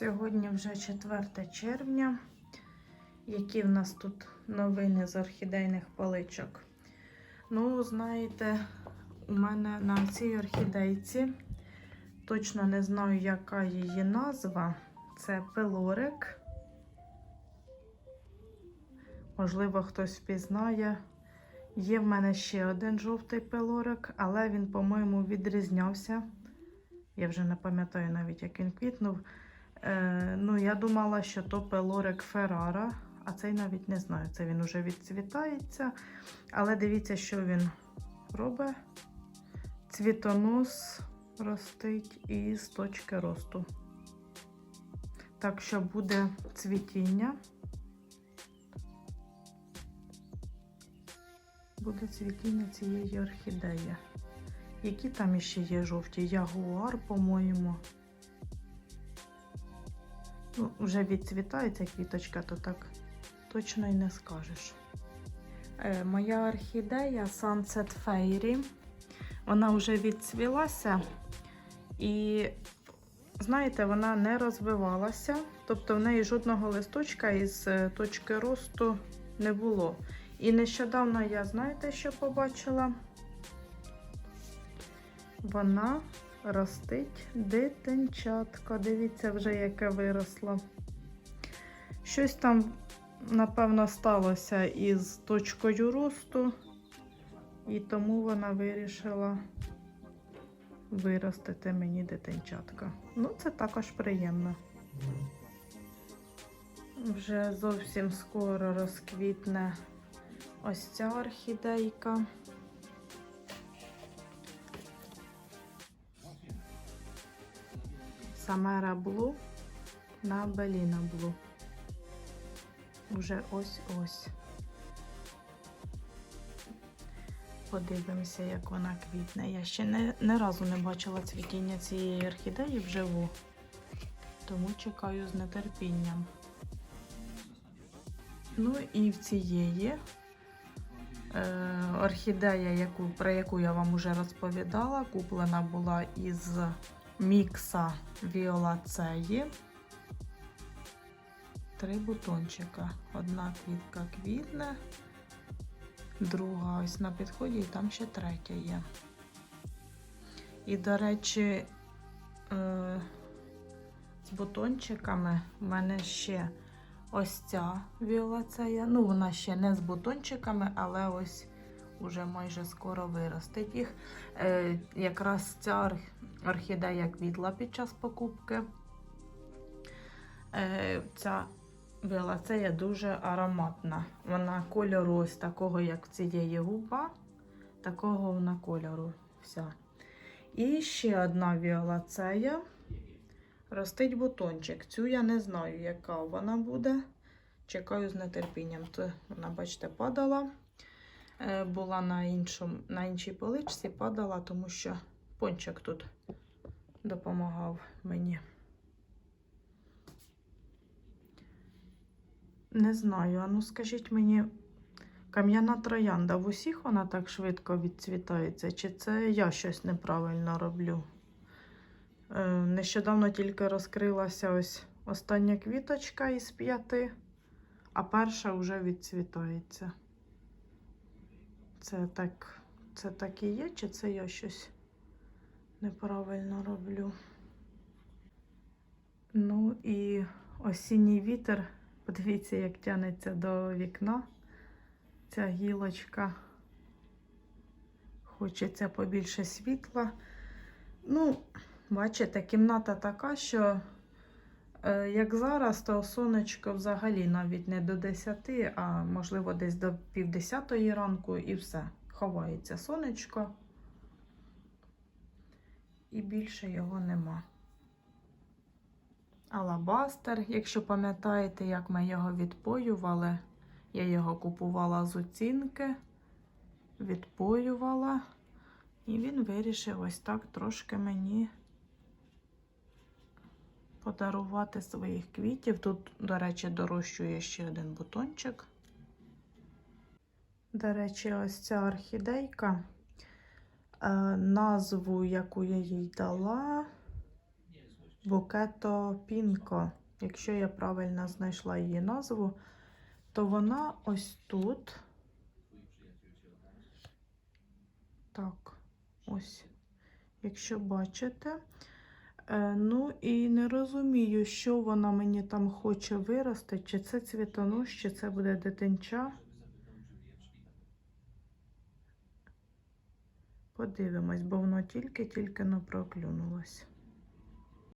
Сьогодні вже 4 червня. Які в нас тут новини з орхідейних паличок? Ну, знаєте, у мене на цій орхідейці точно не знаю, яка її назва. Це пелорик. Можливо, хтось впізнає. Є в мене ще один жовтий пелорик, але він, по-моєму, відрізнявся. Я вже не пам'ятаю навіть, як він квітнув. Е, ну, я думала, що то пелорик Феррара, а цей навіть не знаю. Це він уже відцвітається. Але дивіться, що він робить. Цвітонос ростить із точки росту. Так що буде цвітіння. Буде цвітіння цієї орхідеї. Які там іще є жовті? Ягуар, по-моєму. Ну, вже відцвітається квіточка, то так точно й не скажеш. Е, моя орхідея Sunset Fairy. Вона вже відцвілася. І, знаєте, вона не розвивалася. Тобто в неї жодного листочка із е, точки росту не було. І нещодавно я, знаєте, що побачила? Вона ростить дитинчатка. Дивіться, вже яке виросло. Щось там, напевно, сталося із точкою росту, і тому вона вирішила виростити мені дитинчатка. Ну, це також приємно. Вже зовсім скоро розквітне ось ця орхідейка. Самера Блу на Беліна Блу. Уже ось-ось. Подивимося, як вона квітне. Я ще не, не разу не бачила цвітіння цієї орхідеї вживу, тому чекаю з нетерпінням. Ну і в цієї е, орхідея, яку, про яку я вам вже розповідала, куплена була із мікса віолацеї. Три бутончика. Одна квітка квітне, друга ось на підході, і там ще третя є. І, до речі, е, з бутончиками в мене ще ось ця віолацея. Ну, вона ще не з бутончиками, але ось уже майже скоро виростить їх. Е, якраз ця орхідея квітла під час покупки. Е, ця віолацея дуже ароматна. Вона кольору ось такого, як цієї губа, такого вона кольору вся. І ще одна віолацея. Ростить бутончик. Цю я не знаю, яка вона буде. Чекаю з нетерпінням. То вона, бачите, падала. Е, Була на, іншому, на іншій поличці, падала, тому що пончик тут допомагав мені. Не знаю, а ну скажіть мені, кам'яна троянда в усіх вона так швидко відцвітається, чи це я щось неправильно роблю? Е, нещодавно тільки розкрилася ось остання квіточка із п'яти, а перша вже відцвітається. Це так, це так і є, чи це я щось неправильно роблю? Ну і осінній вітер. Подивіться, як тянеться до вікна ця гілочка. Хочеться побільше світла. Ну, бачите, кімната така, що, е, як зараз, то сонечко взагалі навіть не до 10, а можливо десь до півдесятої ранку і все. Ховається сонечко. І більше його нема. Алабастер, якщо пам'ятаєте, як ми його відпоювали, я його купувала з оцінки, відпоювала, і він вирішив ось так трошки мені подарувати своїх квітів. Тут, до речі, дорощує ще один бутончик. До речі, ось ця орхідейка, назву, яку я їй дала. Букето Пінко. Якщо я правильно знайшла її назву, то вона ось тут. Так, ось. Якщо бачите. Е, ну і не розумію, що вона мені там хоче вирости, чи це цвітонос, чи це буде дитинча. Подивимось, бо воно тільки-тільки проклюнулось.